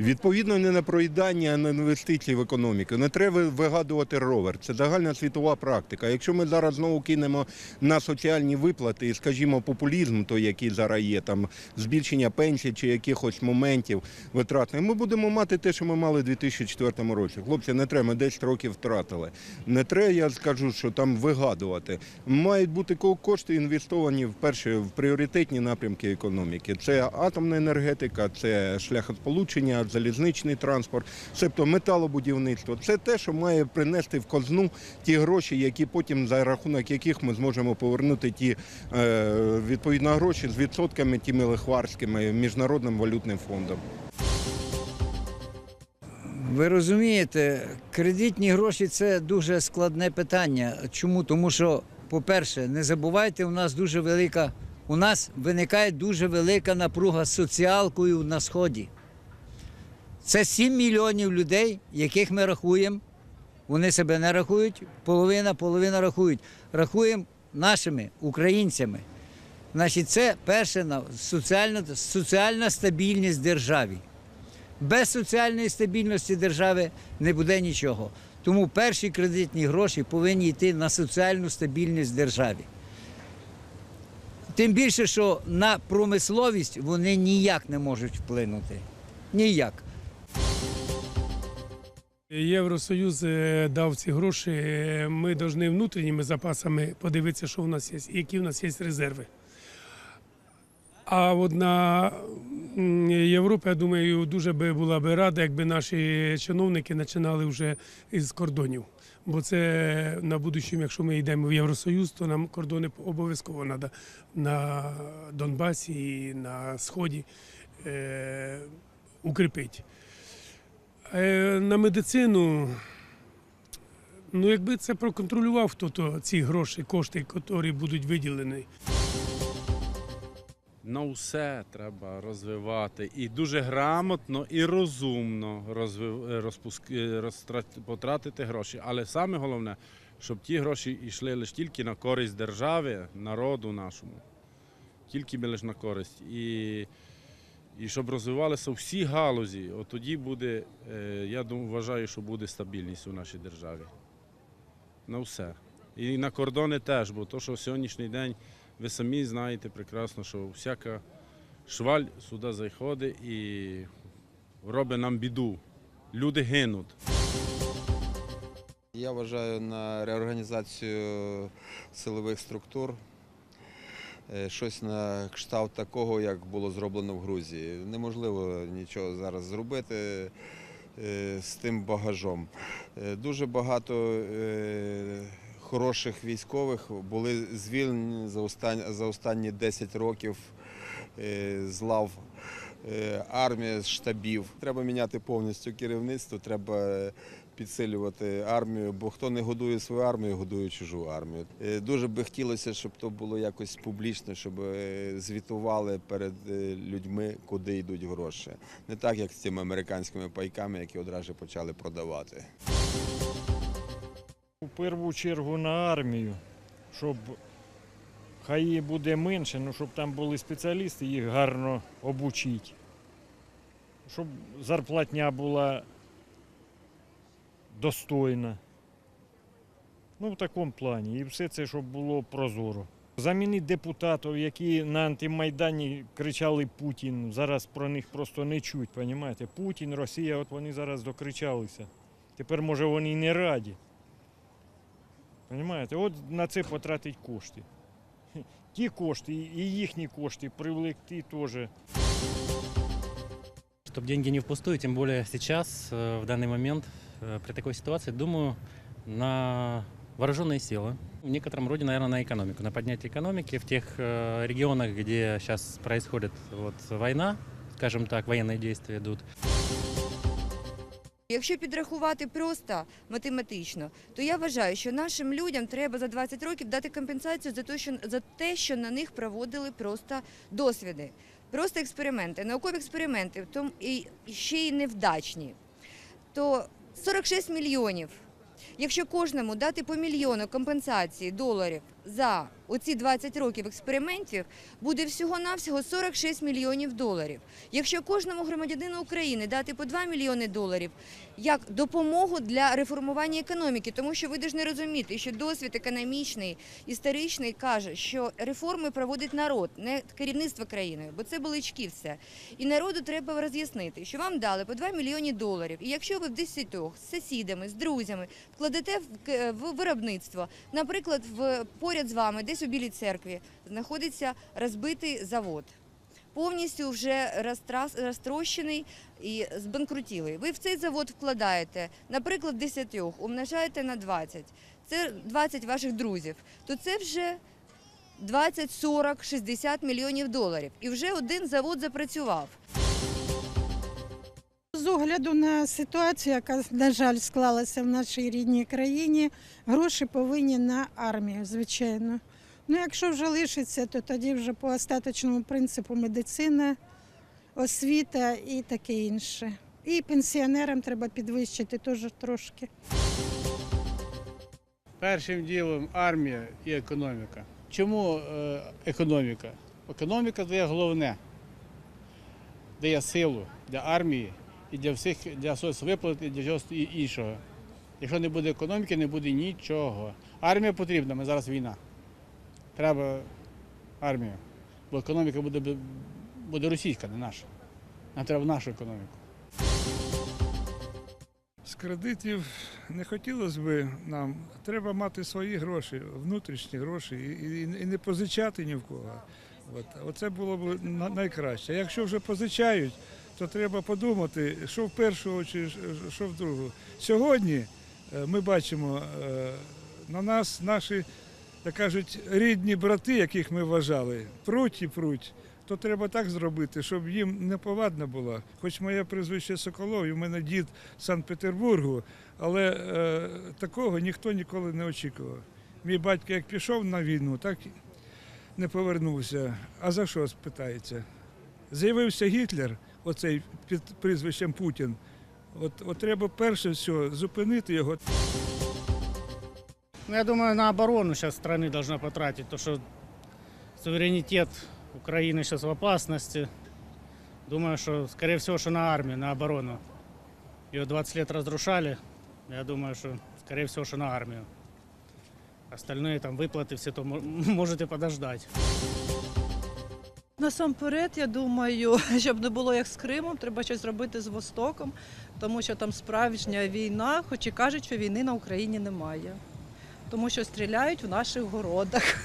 Відповідно, не на проїдання, а на інвестиції в економіку. Не треба вигадувати ровер. Це загальна світова практика. Якщо ми зараз знову кинемо на соціальні виплати скажімо, популізм, той, який зараз є, там збільшення пенсій чи якихось моментів витратних, ми будемо мати те, що ми мали у 2004 році. Хлопці, не треба, ми 10 років втратили. Не треба, я скажу, що там вигадувати. Мають бути ко- кошти інвестовані в перші в пріоритетні напрямки економіки. Це атомна енергетика, це шляхосполучення, залізничний транспорт, себто металобудівництво. Це те, що має принести в казну ті гроші, які потім за рахунок яких ми зможемо повернути ті е, відповідно гроші з відсотками тими лихварськими міжнародним валютним фондом. Ви розумієте, кредитні гроші це дуже складне питання. Чому? Тому що, по-перше, не забувайте, у нас дуже велика, у нас виникає дуже велика напруга з соціалкою на сході. Це 7 мільйонів людей, яких ми рахуємо. Вони себе не рахують, половина, половина рахують. Рахуємо нашими українцями. Значить, це перше соціальна, соціальна стабільність державі. Без соціальної стабільності держави не буде нічого. Тому перші кредитні гроші повинні йти на соціальну стабільність державі. Тим більше, що на промисловість вони ніяк не можуть вплинути. Ніяк. Євросоюз е, дав ці гроші. Ми повинні внутрішніми запасами подивитися, що в нас є, які в нас є резерви. А от на м, я думаю, дуже би була би рада, якби наші чиновники починали вже із кордонів. Бо це на будущому, якщо ми йдемо в Євросоюз, то нам кордони обов'язково треба на Донбасі і на Сході е, укріпити. Е, На медицину, ну якби це проконтролював хто то ці гроші, кошти, які будуть виділені. На все треба розвивати і дуже грамотно і розумно розвив, е, розпуск, е, розтрат- потратити гроші. Але саме головне, щоб ті гроші йшли лише тільки на користь держави, народу нашому. Тільки лише на користь. І, і щоб розвивалися всі галузі, от тоді буде, е, я думаю, вважаю, що буде стабільність у нашій державі. На все. І на кордони теж, бо то, що сьогоднішній день ви самі знаєте прекрасно, що всяка шваль сюди заходить і робить нам біду. Люди гинуть. Я вважаю на реорганізацію силових структур. Е, Щось на кшталт такого, як було зроблено в Грузії. Неможливо нічого зараз зробити е, з тим багажом. Е, Дуже багато хороших військових були звільнені за останні, за останні 10 років з лав армії, з штабів. Треба міняти повністю керівництво, треба підсилювати армію, бо хто не годує свою армію, годує чужу армію. Е, Дуже би хотілося, щоб то було якось публічно, щоб е, звітували перед е, людьми, куди йдуть гроші. Не так, як з цими американськими пайками, які одразу почали продавати. У першу чергу на армію, щоб хай її буде менше, ну щоб там були спеціалісти, їх гарно обучити. Щоб зарплатня була достойна. Ну, в такому плані. І все це, щоб було прозоро. Замінити депутатів, які на антимайдані кричали Путін. Зараз про них просто не чуть, розумієте? Путін, Росія, от вони зараз докричалися. Тепер, може, вони й не раді. Понимаєте? От на це потратить кошти. Ті кошти і їхні кошти привлекти теж. Чтобы деньги не впустую, тем более сейчас, э, в данный момент, э, при такой ситуации, думаю, на вооруженные силы. В некотором роде, наверное, на экономику, на поднятие экономики в тех э, регионах, где сейчас происходит вот война, скажем так, военные действия идут. Якщо підрахувати просто математично, то я вважаю, що нашим людям треба за 20 років дати компенсацію за те, що за те, що на них проводили просто досвіди, просто експерименти, наукові експерименти, в тому і і ще й невдачні. То 46 мільйонів. Якщо кожному дати по мільйону компенсації доларів за оці 20 років експериментів буде всього-навсього 46 мільйонів доларів. Якщо кожному громадянину України дати по 2 мільйони доларів як допомогу для реформування економіки, тому що ви повинні розуміти, що досвід економічний, історичний каже, що реформи проводить народ, не керівництво країною, бо це балички все. І народу треба роз'яснити, що вам дали по 2 мільйони доларів. І якщо ви в десятьох з сусідами, з друзями вкладете в виробництво, наприклад, в поряд з вами, десь у Білій церкві, знаходиться розбитий завод. Повністю вже розтрощений і збанкрутілий. Ви в цей завод вкладаєте, наприклад, 10, умножаєте на 20. Це 20 ваших друзів. То це вже 20, 40, 60 мільйонів доларів. І вже один завод запрацював. З огляду на ситуацію, яка, на жаль, склалася в нашій рідній країні, гроші повинні на армію, звичайно. Ну, якщо вже лишиться, то тоді вже по остаточному принципу медицина, освіта і таке інше. І пенсіонерам треба підвищити теж трошки. Першим ділом армія і економіка. Чому е, економіка? Економіка дає головне, дає силу для армії і для всіх для соцвиплат і для чогось іншого. Якщо не буде економіки, не буде нічого. Армія потрібна, ми зараз війна. Треба армію. Бо економіка буде, буде російська, не наша. Нам треба нашу економіку. З кредитів не хотілося б нам. Треба мати свої гроші, внутрішні гроші, і, і, і не позичати ні в кого. От. Оце було б найкраще. Якщо вже позичають, то треба подумати, що в першу чергу, що в другу. Сьогодні е, ми бачимо е, на нас наші, як кажуть, рідні брати, яких ми вважали, пруть і пруть. То треба так зробити, щоб їм неповадно було. Хоч моє прізвище Соколов, і в мене дід Санкт-Петербургу, але е, такого ніхто ніколи не очікував. Мій батько як пішов на війну, так не повернувся. А за що спитається? З'явився Гітлер, оцей під прізвищем Путін. От, от треба перше все зупинити його. Ну, я думаю, на оборону сейчас страны должна потратить, то что суверенитет Украины сейчас в опасности. Думаю, что, скорее всего, что на армию, на оборону. Ее 20 лет разрушали. Я думаю, что, скорее всего, что на армию. Остальные там выплаты все то мо- можете подождать. Насамперед, я думаю, щоб не було як з Кримом, треба щось робити з Востоком, тому що там справжня війна, хоч і кажуть, що війни на Україні немає. Тому що стріляють в наших городах.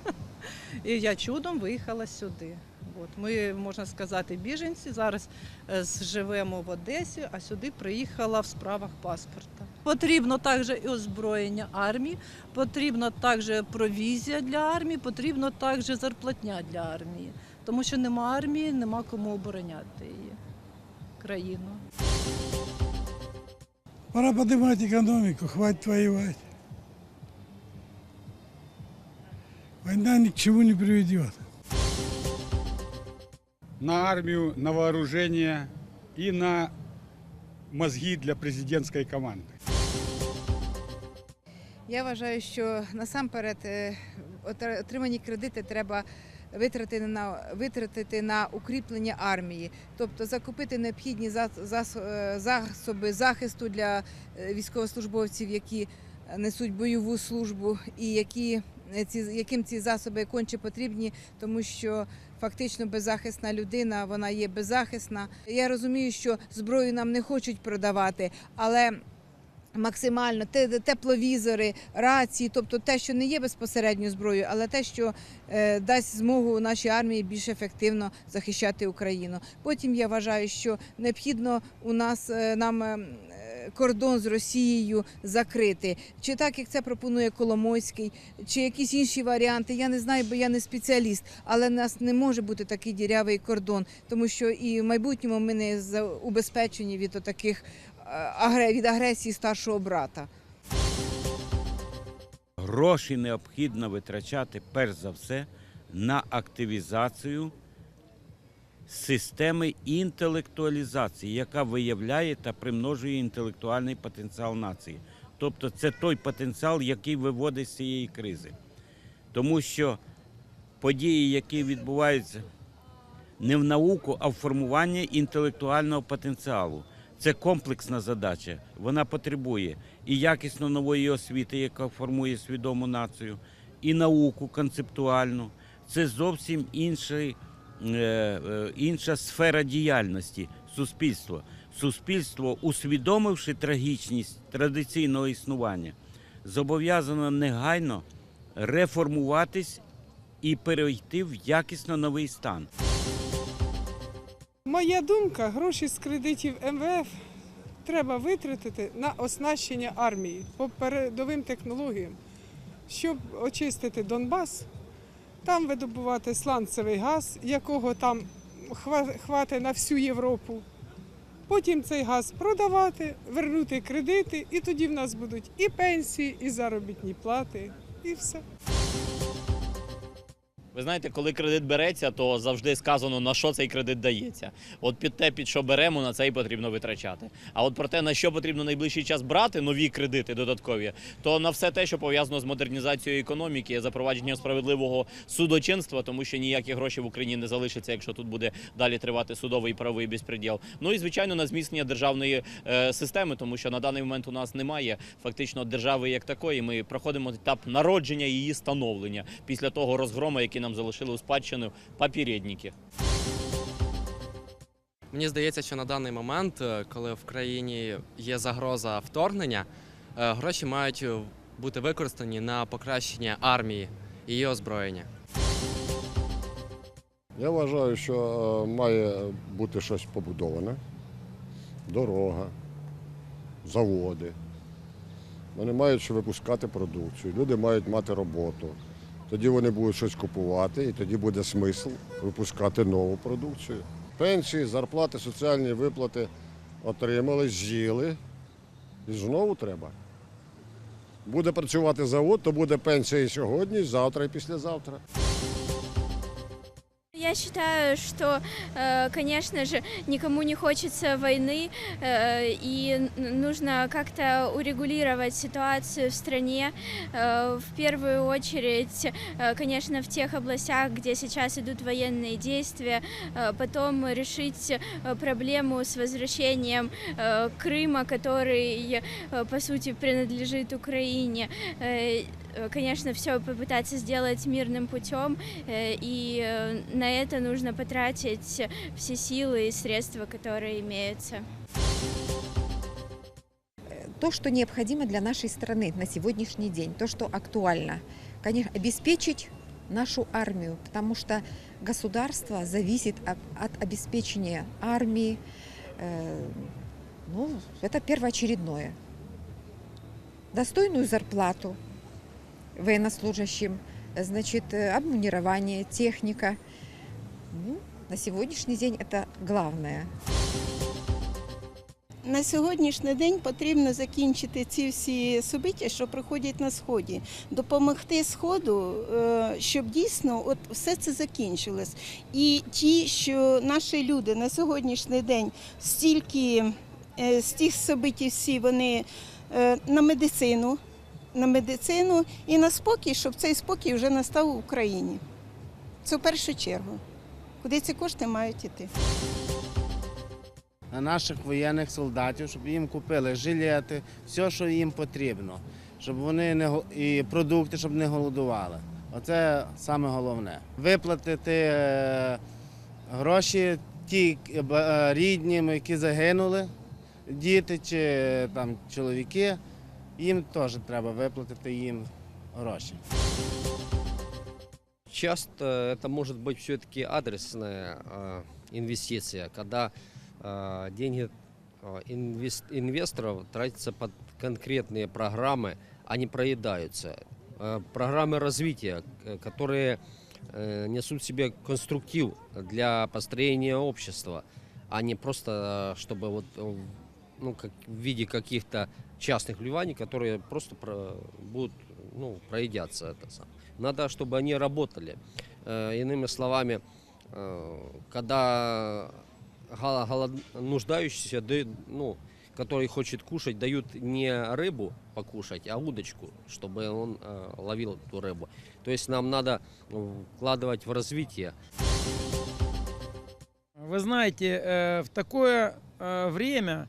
І я чудом виїхала сюди. От. Ми, можна сказати, біженці. Зараз е, живемо в Одесі, а сюди приїхала в справах паспорта. Потрібно також і озброєння армії, потрібно також провізія для армії, потрібно також зарплатня для армії. Тому що нема армії, нема кому обороняти її країну. Пора поднимать экономику, хватит воевать. Война ни к чему не приведет. На армию, на вооружение и на мозги для президентской команды. Я вважаю, що насамперед е, отримані кредити треба витратити на витратити на укріплення армії, тобто закупити необхідні е, засоби захисту для е, військовослужбовців, які несуть бойову службу, і які ці яким ці засоби конче потрібні, тому що фактично беззахисна людина вона є беззахисна. Я розумію, що зброю нам не хочуть продавати, але максимально те- тепловізори, рації, тобто те, що не є безпосередньо зброєю, але те, що е, дасть змогу нашій армії більш ефективно захищати Україну. Потім я вважаю, що необхідно у нас е, нам. Е, Кордон з Росією закрити, чи так як це пропонує Коломойський, чи якісь інші варіанти. Я не знаю, бо я не спеціаліст, але в нас не може бути такий дірявий кордон, тому що і в майбутньому ми не убезпечені від таких від агресії старшого брата. Гроші необхідно витрачати перш за все на активізацію системи інтелектуалізації, яка виявляє та примножує інтелектуальний потенціал нації. Тобто це той потенціал, який виводить з цієї кризи. Тому що події, які відбуваються не в науку, а в формування інтелектуального потенціалу. Це комплексна задача. Вона потребує і якісно нової освіти, яка формує свідому націю, і науку концептуальну. Це зовсім інший, інша сфера діяльності суспільства. Суспільство, усвідомивши трагічність традиційного існування, зобов'язано негайно реформуватись і перейти в якісно новий стан. Моя думка, гроші з кредитів МВФ треба витратити на оснащення армії по передовим технологіям, щоб очистити Донбас, там видобувати сланцевий газ, якого там хва- хватить на всю Європу. Потім цей газ продавати, вернути кредити, і тоді в нас будуть і пенсії, і заробітні плати, і все. Ви знаєте, коли кредит береться, то завжди сказано, на що цей кредит дається. От під те, під що беремо, на це і потрібно витрачати. А от про те, на що потрібно найближчий час брати нові кредити додаткові, то на все те, що пов'язано з модернізацією економіки, запровадженням справедливого судочинства, тому що ніякі гроші в Україні не залишаться, якщо тут буде далі тривати судовий правовий безпреділ. Ну і звичайно на зміцнення державної е, системи, тому що на даний момент у нас немає фактично держави як такої. Ми проходимо етап народження її становлення після того розгрому, який нам залишили у спадщину попередники. Мені здається, що на даний момент, е, коли в країні є загроза вторгнення, е, гроші мають е, бути використані на покращення армії і її озброєння. Я вважаю, що має бути щось побудоване. Дорога, заводи. Вони мають ще випускати продукцію, люди мають мати роботу. Тоді вони будуть щось купувати, і тоді буде смисл випускати нову продукцію. Пенсії, зарплати, соціальні виплати отримали, з'їли. І знову треба. Буде працювати завод, то буде пенсія і сьогодні, і завтра, і післязавтра Я считаю, что, э, конечно же, никому не хочется войны, э, и н- нужно как-то урегулировать ситуацию в стране. Э, В первую очередь, э, конечно, в тех областях, где сейчас идут военные действия, э, потом решить э, проблему с возвращением э, Крыма, который, э, по сути, принадлежит Украине. Э, Конечно, все попытаться сделать мирным путем, э, и э, на это нужно потратить все силы и средства, которые имеются. то, что необходимо для нашей страны на сегодняшний день, то, что актуально. Конечно, обеспечить нашу армию, потому что государство зависит от, обеспечения армии. Ну, это первоочередное. Достойную зарплату военнослужащим, значит, э, обмунирование, техника. Ну, на сегодняшний день это главное. На сьогоднішній день потрібно закінчити ці всі собиття, що проходять на сході, допомогти сходу, е, щоб дійсно от все це закінчилось. І ті, що наші люди на сьогоднішній день стільки е, з тих собиттів всі вони е, на медицину, на медицину і на спокій, щоб цей спокій вже настав в Україні. Це в першу чергу. Куди ці кошти мають іти? на наших воєнних солдатів, щоб їм купили жилети, все, що їм потрібно, щоб вони не і продукти, щоб не голодували. Оце саме головне. Виплатити е, гроші ті е, е, ріднім, які загинули, діти чи там чоловіки Їм теж треба виплатити їм гроші. Часто это может быть все-таки адресная э, инвестиция, когда э, деньги э, инвес- инвесторов тратятся под конкретные программы, а не проедаются. Э, программы развития, к- которые э, несут в себе конструктив для построения общества, а не просто э, чтобы вот э, ну, как в виде каких-то частных вливаний, которые просто про- будут ну, проедятся. Это сам. Надо, чтобы они работали. Э, Иными словами, э, когда голод- нуждающиеся, да, ну, который хочет кушать, дают не рыбу покушать, а удочку, чтобы он э, ловил эту рыбу. То есть нам надо вкладывать в развитие. Вы знаете, э, в такое э, время,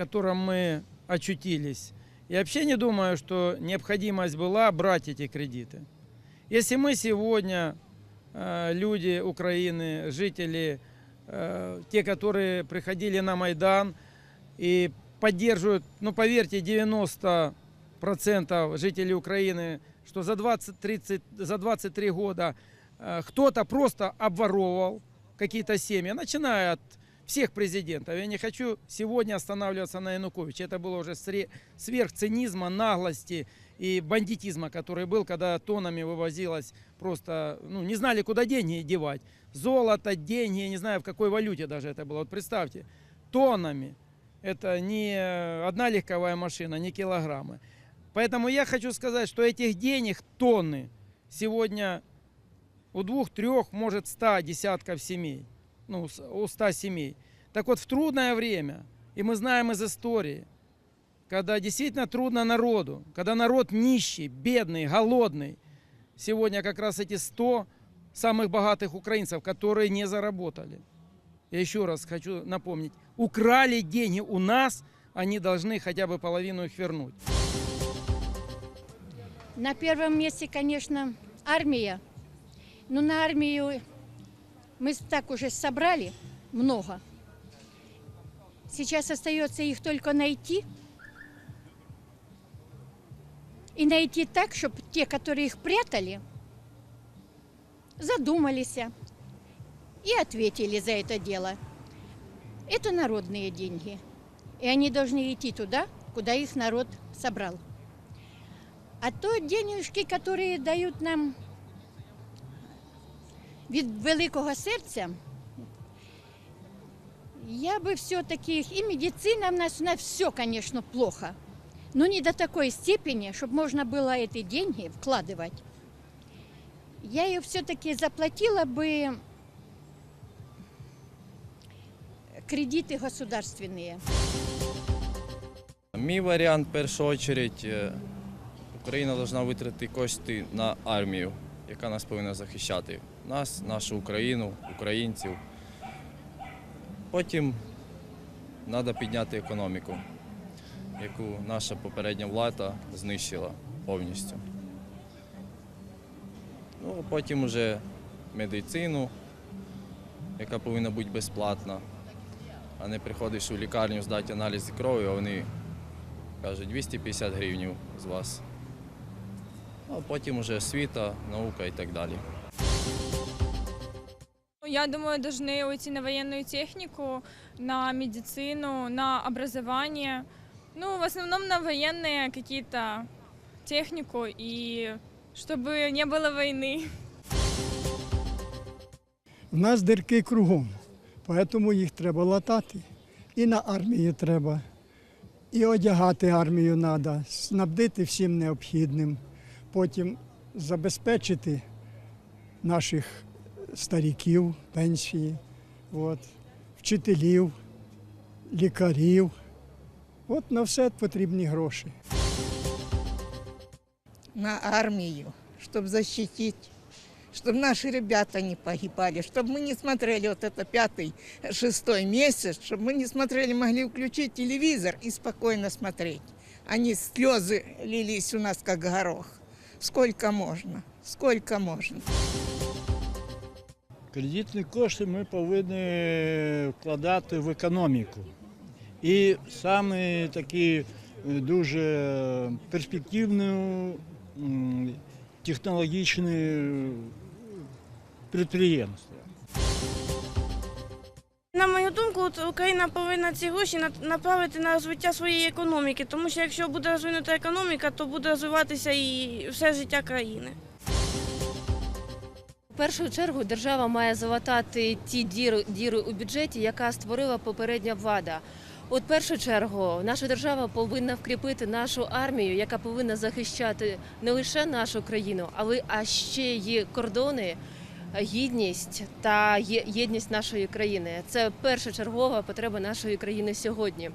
котором мы очутились, я вообще не думаю, что необходимость была брать эти кредиты. Если мы сегодня, э, люди Украины, жители, э, те, которые приходили на Майдан и поддерживают, ну поверьте, 90% жителей Украины, что за 20-30, за 23 года э, кто-то просто обворовывал какие-то семьи, начиная от всех президентов. Я не хочу сегодня останавливаться на Януковиче. Это было уже сверх цинизма, наглости и бандитизма, который был, когда тоннами вывозилось просто, ну, не знали, куда деньги девать. Золото, деньги, не знаю, в какой валюте даже это было. Вот представьте, тоннами. Это не одна легковая машина, не килограммы. Поэтому я хочу сказать, что этих денег тонны сегодня у двух, трех, может, ста десятков семей, ну, у ста семей. Так вот, в трудное время, и мы знаем из истории, когда действительно трудно народу, когда народ нищий, бедный, голодный, сегодня как раз эти 100 самых богатых украинцев, которые не заработали. Я еще раз хочу напомнить, украли деньги у нас, они должны хотя бы половину их вернуть. На первом месте, конечно, армия. Но на армию мы так уже собрали много. Сейчас остается их только найти. И найти так, чтобы те, которые их прятали, задумались и ответили за это дело. Это народные деньги. И они должны идти туда, куда их народ собрал. А то денежки, которые дають нам від великого серця, я бы все-таки, и медицина у нас, у нас все, конечно, плохо, но не до такой степени, чтобы можно было эти деньги вкладывать. Я ее все-таки заплатила бы кредиты государственные. Мій варіант, в першу чергу, е, Україна повинна витратити кошти на армію, яка нас повинна захищати. Нас, нашу Україну, українців. Потім треба підняти економіку, яку наша попередня влада знищила повністю. Ну, а потім вже медицину, яка повинна бути безплатна, а не приходиш у лікарню здати аналізи крові, а вони кажуть 250 гривень з вас. А потім уже освіта, наука і так далі. Я думаю, должны уйти на военную технику, на медицину, на образование. Ну, в основном на военные какие-то технику и чтобы не было войны. В нас дірки кругом, тому їх треба латати. І на армію треба, і одягати армію треба, снабдити всім необхідним, потім забезпечити наших стариків, пенсії, от, вчителів, лікарів. От на все потрібні гроші. на армию, чтобы защитить, чтобы наши ребята не погибали, чтобы мы не смотрели вот это пятый, шестой месяц, чтобы мы не смотрели, могли включить телевизор и спокойно смотреть. Они слезы лились у нас как горох. Сколько можно? Сколько можно? Кредитні кошти ми повинні вкладати в економіку. І саме такі е, дуже перспективні технологічні підприємства. На мою думку, Україна повинна ці гроші направити на розвиття своєї економіки, тому що якщо буде розвинута економіка, то буде розвиватися і все життя країни. Першу чергу держава має залатати ті діри, діри у бюджеті, яка створила попередня влада. От першу чергу наша держава повинна вкріпити нашу армію, яка повинна захищати не лише нашу країну, але а ще й кордони, гідність та єдність нашої країни. Це першочергова потреба нашої країни сьогодні.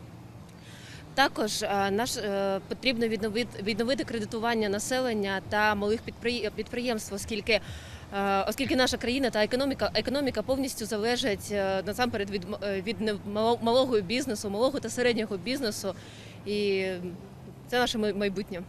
Також е, наш е, потрібно відновити, кредитування населення та малих підприє- підприємств, оскільки. Е, Оскільки наша країна та економіка, економіка повністю залежить е, насамперед від, е, від малого бізнесу, малого та середнього бізнесу, і це наше май- майбутнє.